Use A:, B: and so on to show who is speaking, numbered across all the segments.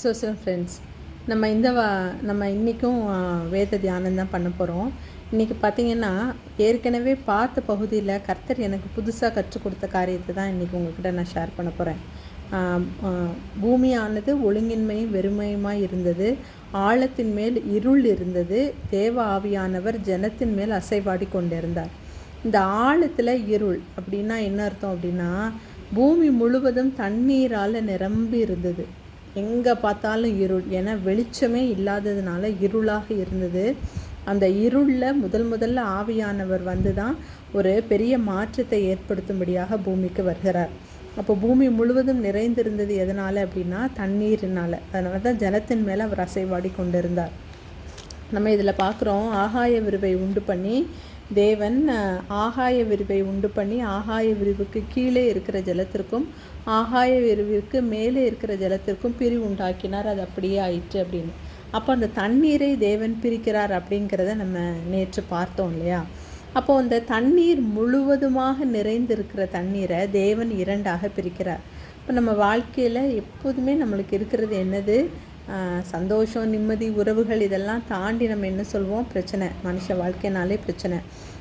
A: Social friends நம்ம இந்த வா நம்ம இன்றைக்கும் வேத தியானம் தான் பண்ண போகிறோம் இன்றைக்கி பார்த்தீங்கன்னா ஏற்கனவே பார்த்த பகுதியில் கர்த்தர் எனக்கு புதுசாக கற்றுக் கொடுத்த காரியத்தை தான் இன்றைக்கி உங்கள்கிட்ட நான் ஷேர் பண்ண போகிறேன் பூமியானது ஒழுங்கின்மையும் வெறுமையுமாய் இருந்தது. ஆழத்தின் மேல் இருள் இருந்தது. தேவ ஆவியானவர் ஜனத்தின் மேல் அசைவாடி கொண்டிருந்தார். இந்த ஆழத்தில் இருள் அப்படின்னா என்ன அர்த்தம் அப்படின்னா பூமி முழுவதும் தண்ணீரால் நிரம்பி இருந்தது. எங்கே பார்த்தாலும் இருள். ஏன்னா வெளிச்சமே இல்லாததுனால இருளாக இருந்தது. அந்த இருளில் முதல் முதல்ல ஆவியானவர் வந்து தான் ஒரு பெரிய மாற்றத்தை ஏற்படுத்தும்படியாக பூமிக்கு வருகிறார். அப்போ பூமி முழுவதும் நிறைந்திருந்தது எதனால் அப்படின்னா தண்ணீரினால். அதனால தான் ஜலத்தின் மேலே அவர் அசைவாடி கொண்டிருந்தார். நம்ம இதில் பார்க்குறோம் ஆகாய விருவை உண்டு பண்ணி தேவன் ஆகாய விரிவை உண்டு பண்ணி ஆகாய விரிவுக்கு கீழே இருக்கிற ஜலத்திற்கும் ஆகாய விரிவிற்கு மேலே இருக்கிற ஜலத்திற்கும் பிரிவு உண்டாக்கினார். அது அப்படியே ஆயிற்று அப்படின்னு. அப்போ அந்த தண்ணீரை தேவன் பிரிக்கிறார் அப்படிங்கிறத நம்ம நேற்று பார்த்தோம் இல்லையா? அப்போ அந்த தண்ணீர் முழுவதுமாக நிறைந்திருக்கிற தண்ணீரை தேவன் இரண்டாக பிரிக்கிறார். இப்போ நம்ம வாழ்க்கையில் எப்போதுமே நம்மளுக்கு இருக்கிறது என்னது? சந்தோஷம் நிம்மதி உறவுகள் இதெல்லாம் தாண்டி நம்ம என்ன சொல்வோம்? பிரச்சனை. மனுஷ வாழ்க்கைனாலே பிரச்சனை.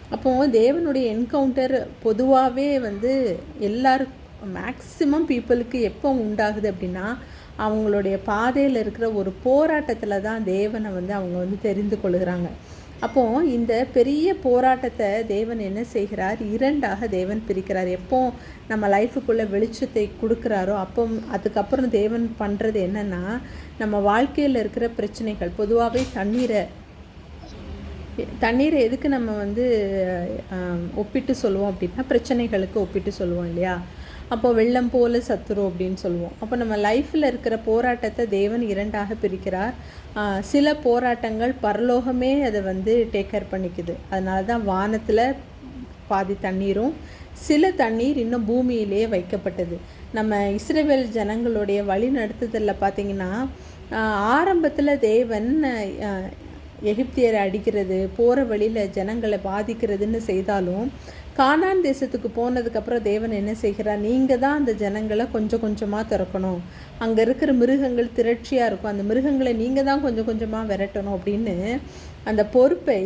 A: அப்போது தேவனுடைய என்கவுண்டர் பொதுவாகவே வந்து எல்லாருக்கும் மேக்சிமம் பீப்புளுக்கு எப்போ உண்டாகுது அப்படின்னா அவங்களுடைய பாதையில் இருக்கிற ஒரு போராட்டத்தில் தான் தேவனை வந்து அவங்க வந்து தெரிந்து கொள்கிறாங்க. அப்போது இந்த பெரிய போராட்டத்தை தேவன் என்ன செய்கிறார்? இரண்டாக தேவன் பிரிக்கிறார். எப்போ நம்ம லைஃபுக்குள்ளே வெளிச்சத்தை கொடுக்குறாரோ அப்போ அதுக்கப்புறம் தேவன் பண்ணுறது என்னென்னா நம்ம வாழ்க்கையில் இருக்கிற பிரச்சனைகள் பொதுவாகவே தண்ணீரை தண்ணீரை எதுக்கு நம்ம வந்து ஒப்பிட்டு சொல்லுவோம் அப்படின்னா பிரச்சனைகளுக்கு ஒப்பிட்டு சொல்லுவோம் இல்லையா? அப்போ வெள்ளம் போல சத்துரும் அப்படின்னு சொல்லுவோம். அப்போ நம்ம லைஃப்பில் இருக்கிற போராட்டத்தை தேவன் இரண்டாக பிரிக்கிறார். சில போராட்டங்கள் பரலோகமே அதை வந்து டேக் கேர் பண்ணிக்குது. அதனால தான் வானத்தில் பாதி தண்ணீரும் சில தண்ணீர் இன்னும் பூமியிலே வைக்கப்பட்டது. நம்ம இஸ்ரேவேல் ஜனங்களுடைய வழி நடத்துதலில் பார்த்திங்கன்னா ஆரம்பத்தில் தேவன் எகிப்தியரை அடிக்கிறது போகிற வழியில் ஜனங்களை பாதிக்கிறதுன்னு செய்தாலும் கானான் தேசத்துக்கு போனதுக்கப்புறம் தேவன் என்ன செய்கிறார்? நீங்கள் தான் அந்த ஜனங்களை கொஞ்சம் கொஞ்சமாக திறக்கணும். அங்கே இருக்கிற மிருகங்கள் திரட்சியாக இருக்கும். அந்த மிருகங்களை நீங்கள் தான் கொஞ்சம் கொஞ்சமாக விரட்டணும் அப்படின்னு அந்த பொறுப்பை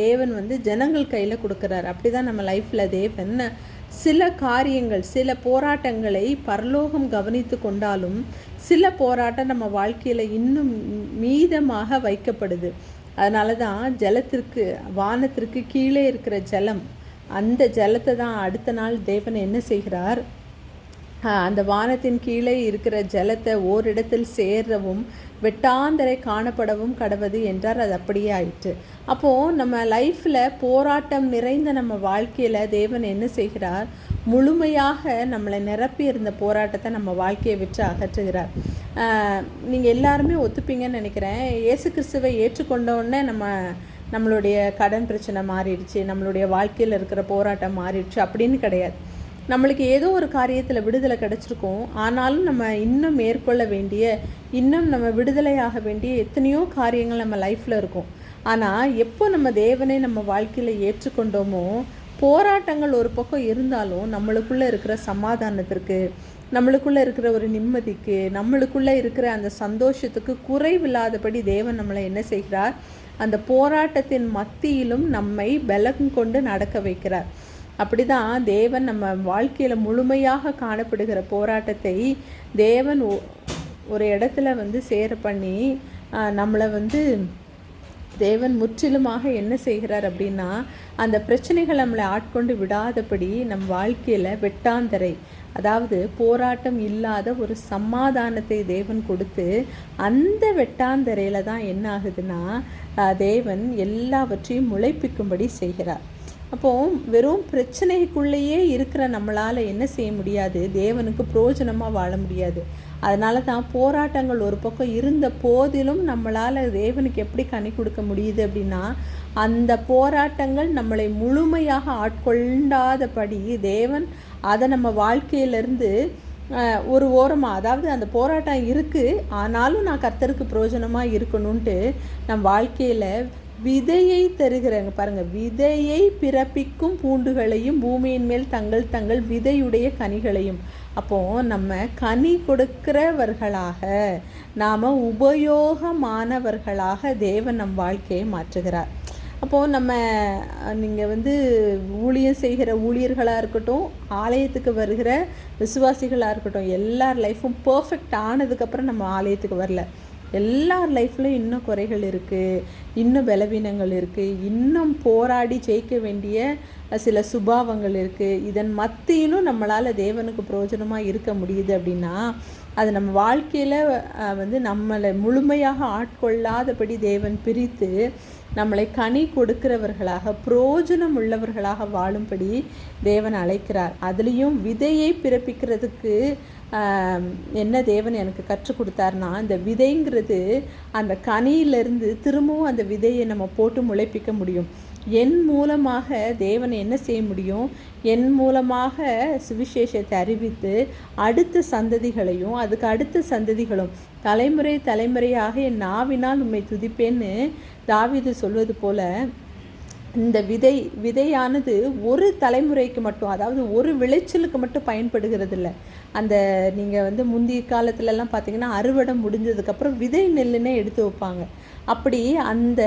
A: தேவன் வந்து ஜனங்கள் கையில் கொடுக்குறாரு. அப்படி தான் நம்ம லைஃப்பில் தேவன் சில காரியங்கள் சில போராட்டங்களை பரலோகம் கவனித்து கொண்டாலும் சில போராட்டம் நம்ம வாழ்க்கையில் இன்னும் மீதமாக வைக்கப்படுது. அதனால தான் ஜலத்திற்கு வானத்திற்கு கீழே இருக்கிற ஜலம் அந்த ஜலத்தை தான் அடுத்த நாள் தேவன் என்ன செய்கிறார்? அந்த வானத்தின் கீழே இருக்கிற ஜலத்தை ஓரிடத்தில் சேர்றவும் வெட்டாந்தரை காணப்படவும் கடவுது என்றார். அது அப்படியே ஆயிற்று. அப்போது நம்ம லைஃப்பில் போராட்டம் நிறைந்த நம்ம வாழ்க்கையில் தேவன் என்ன செய்கிறார்? முழுமையாக நம்மளை நிரப்பி இருந்த போராட்டத்தை நம்ம வாழ்க்கையை விட்டு அகற்றுகிறார். நீங்கள் எல்லாருமே ஒத்துப்பீங்கன்னு நினைக்கிறேன். இயேசு கிறிஸ்துவை ஏற்றுக்கொண்டோடனே நம்ம நம்மளுடைய கடன் பிரச்சனை மாறிடுச்சு நம்மளுடைய வாழ்க்கையில் இருக்கிற போராட்டம் மாறிடுச்சு அப்படின்னு கிடையாது. நம்மளுக்கு ஏதோ ஒரு காரியத்தில் விடுதலை கிடச்சிருக்கும். ஆனாலும் நம்ம இன்னும் மேற்கொள்ள வேண்டிய இன்னும் நம்ம விடுதலையாக வேண்டிய எத்தனையோ காரியங்கள் நம்ம லைஃப்பில் இருக்கும். ஆனால் எப்போ நம்ம தேவனை நம்ம வாழ்க்கையில் ஏற்றுக்கொண்டோமோ போராட்டங்கள் ஒரு பக்கம் இருந்தாலும் நம்மளுக்குள்ளே இருக்கிற சமாதானத்திற்கு நம்மளுக்குள்ளே இருக்கிற ஒரு நிம்மதிக்கு நம்மளுக்குள்ளே இருக்கிற அந்த சந்தோஷத்துக்கு குறைவில்லாதபடி தேவன் நம்மளை என்ன செய்கிறார்? அந்த போராட்டத்தின் மத்தியிலும் நம்மை பலம் கொண்டு நடக்க வைக்கிறார். அப்படி தான் தேவன் நம்ம வாழ்க்கையில் முழுமையாக காணப்படுகிற போராட்டத்தை தேவன் ஒரு இடத்துல வந்து சேர பண்ணி நம்மளை வந்து தேவன் முற்றிலுமாக என்ன செய்கிறார் அப்படின்னா அந்த பிரச்சனைகள் நம்மளை ஆட்கொண்டு விடாதபடி நம் வாழ்க்கையில் வெட்டாந்தரை அதாவது போராட்டம் இல்லாத ஒரு சமாதானத்தை தேவன் கொடுத்து அந்த வெட்டாந்தரையில் தான் என்ன ஆகுதுன்னா தேவன் எல்லாவற்றையும் முளைப்பிக்கும்படி செய்கிறார். அப்போது வெறும் பிரச்சனைக்குள்ளேயே இருக்கிற நம்மளால் என்ன செய்ய முடியாது? தேவனுக்கு பிரயோஜனமாக வாழ முடியாது. அதனால தான் போராட்டங்கள் ஒரு பக்கம் இருந்த போதிலும் நம்மளால் தேவனுக்கு எப்படி கனி கொடுக்க முடியுது அப்படின்னா அந்த போராட்டங்கள் நம்மளை முழுமையாக ஆட்கொண்டாதபடி தேவன் அதை நம்ம வாழ்க்கையிலேருந்து ஒரு ஓரமாக அதாவது அந்த போராட்டம் இருக்குது ஆனாலும் நான் கர்த்தருக்கு பிரயோஜனமாக இருக்கணும்ன்ட்டு நம் வாழ்க்கையில் விதையை தருகிறாங்க பாருங்கள் விதையை பிறப்பிக்கும் பூண்டுகளையும் பூமியின் மேல் தங்கள் தங்கள் விதையுடைய கனிகளையும். அப்போது நம்ம கனி கொடுக்கிறவர்களாக நாம் உபயோகமானவர்களாக தேவன் நம் வாழ்க்கையை மாற்றுகிறார். அப்போது நம்ம நீங்கள் வந்து ஊழியம் செய்கிற ஊழியர்களாக இருக்கட்டும் ஆலயத்துக்கு வருகிற விசுவாசிகளாக இருக்கட்டும் எல்லார் லைஃப்பும் பர்ஃபெக்ட் ஆனதுக்கப்புறம் நம்ம ஆலயத்துக்கு வரல. எல்லார் லைஃப்லையும் இன்னும் குறைகள் இருக்குது இன்னும் பலவீனங்கள் இருக்குது இன்னும் போராடி ஜெயிக்க வேண்டிய சில சுபாவங்கள் இருக்குது இதன் மத்தியிலும் நம்மளால் தேவனுக்கு பிரயோஜனமாக இருக்க முடியுது அப்படின்னா அது நம்ம வாழ்க்கையில் வந்து நம்மளை முழுமையாக ஆட்கொள்ளாதபடி தேவன் பிரித்து நம்மளை கனி கொடுக்கிறவர்களாக புரோஜனம் உள்ளவர்களாக வாழும்படி தேவன் அழைக்கிறார். அதுலேயும் விதையை பிறப்பிக்கிறதுக்கு என்ன தேவன் எனக்கு கற்றுக் கொடுத்தாருனா அந்த விதைங்கிறது அந்த கனியிலிருந்து திரும்பவும் அந்த விதையை நம்ம போட்டு முளைப்பிக்க முடியும். என் மூலமாக தேவனை என்ன செய்ய முடியும்? என் மூலமாக சுவிசேஷத்தை அறிவித்து அடுத்த சந்ததிகளையும் அதுக்கு அடுத்த சந்ததிகளும் தலைமுறை தலைமுறையாக என் நாவினால் உண்மை துதிப்பேன்னு தாவிது சொல்வது போல இந்த விதை விதையானது ஒரு தலைமுறைக்கு மட்டும் அதாவது ஒரு விளைச்சலுக்கு மட்டும் பயன்படுகிறது இல்லை அந்த நீங்கள் வந்து முந்தைய காலத்துலலாம் பார்த்தீங்கன்னா அறுவடை முடிஞ்சதுக்கப்புறம் விதை நெல்லுன்னே எடுத்து வைப்பாங்க. அப்படி அந்த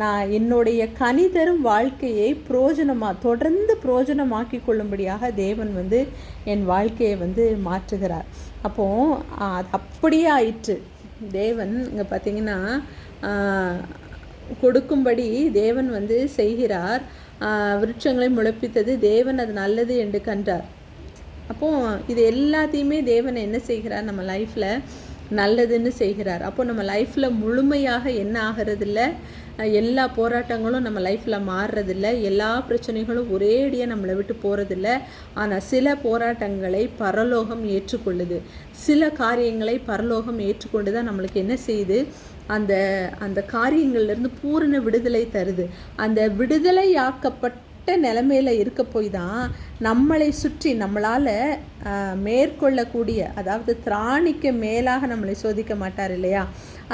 A: நான் என்னுடைய கனி தரும் வாழ்க்கையை புரோஜனமாக தொடர்ந்து புரோஜனமாக்கி கொள்ளும்படியாக தேவன் வந்து என் வாழ்க்கையை வந்து மாற்றுகிறார். அப்போது அது அப்படியே ஆயிற்று. தேவன் இங்கே பார்த்தீங்கன்னா கொடுக்கும்படி தேவன் வந்து செய்கிறார். விருட்சங்களை முளைப்பித்தது தேவன் அது நல்லது என்று கண்டார். அப்போது இது எல்லாத்தையுமே தேவன் என்ன செய்கிறார் நம்ம லைஃப்பில் நல்லதுன்னு செய்கிறார். அப்போ நம்ம லைஃப்பில் முழுமையாக என்ன ஆகிறதில்ல? எல்லா போராட்டங்களும் நம்ம லைஃப்பில் மாறுறதில்ல. எல்லா பிரச்சனைகளும் ஒரேடியாக நம்மளை விட்டு போகிறதில்ல ஆனால் சில போராட்டங்களை பரலோகம் ஏற்றுக்கொள்ளுது. சில காரியங்களை பரலோகம் ஏற்றுக்கொண்டு தான் நம்மளுக்கு என்ன செய்யுது? அந்த அந்த காரியங்கள்லேருந்து பூரண விடுதலை தருது. அந்த விடுதலையாக்கப்பட்ட நிலமையில் இருக்க போய் தான் நம்மளை சுற்றி நம்மளால் மேற்கொள்ளக்கூடிய அதாவது திராணிக்கு மேலாக நம்மளை சோதிக்க மாட்டார் இல்லையா?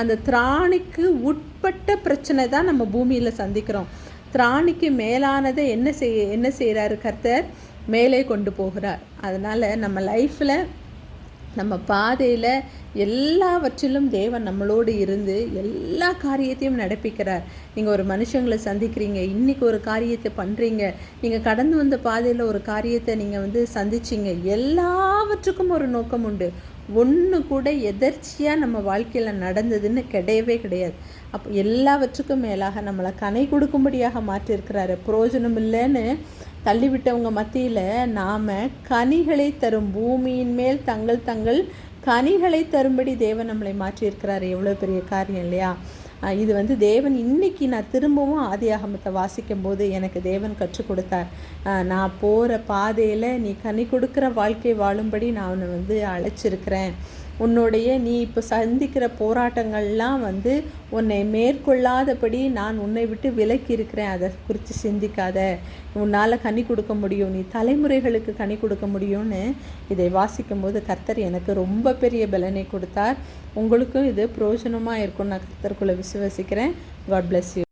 A: அந்த திராணிக்கு உட்பட்ட பிரச்சனை தான் நம்ம பூமியில் சந்திக்கிறோம். திராணிக்கு மேலானதை என்ன செய் என்ன செய்கிறாரு கர்த்தர்? மேலே கொண்டு போகிறார். அதனால் நம்ம லைஃப்பில் நம்ம பாதையில் எல்லாவற்றிலும் தேவன் நம்மளோடு இருந்து எல்லா காரியத்தையும் நடப்பிக்கிறார். நீங்கள் ஒரு மனுஷங்களை சந்திக்கிறீங்க இன்றைக்கி ஒரு காரியத்தை பண்ணுறீங்க நீங்கள் கடந்து வந்த பாதையில் ஒரு காரியத்தை நீங்கள் வந்து சந்திச்சிங்க எல்லாவற்றுக்கும் ஒரு நோக்கம் உண்டு. ஒன்று கூட எதர்ச்சியாக நம்ம வாழ்க்கையில் நடந்ததுன்னு கிடையவே கிடையாது. அப்போ எல்லாவற்றுக்கும் மேலாக நம்மளை கனை கொடுக்கும்படியாக மாற்றிருக்கிறாரு. புரோஜனம் இல்லைன்னு தள்ளிவிட்டவங்க மத்தியில் நாம் கனிகளை தரும் பூமியின் மேல் தங்கள் தங்கள் கனிகளை தரும்படி தேவன் நம்மளை மாற்றியிருக்கிறார். எவ்வளோ பெரிய காரியம் இல்லையா? இது வந்து தேவன் இன்னைக்கு நான் திரும்பவும் ஆதியாகமத்தை வாசிக்கும் போது எனக்கு தேவன் கற்றுக் கொடுத்தார். நான் போகிற பாதையில் நீ கனி கொடுக்குற வாழ்க்கை வாழும்படி நான் வந்து அழைச்சிருக்கிறேன். உன்னுடைய நீ இப்போ சந்திக்கிற போராட்டங்கள்லாம் வந்து உன்னை மேற்கொள்ளாதபடி நான் உன்னை விட்டு விலக்கி இருக்கிறேன் அதை குறித்து சிந்திக்காத. உன்னால் கனி கொடுக்க முடியும். நீ தலைமுறைகளுக்கு கனி கொடுக்க முடியும்னு இதை வாசிக்கும் போது கர்த்தர் எனக்கு ரொம்ப பெரிய பலனை கொடுத்தார். உங்களுக்கும் இது பிரயோஜனமாக இருக்கும்னு நான் கர்த்தருக்குள்ளே விசுவசிக்கிறேன். God bless you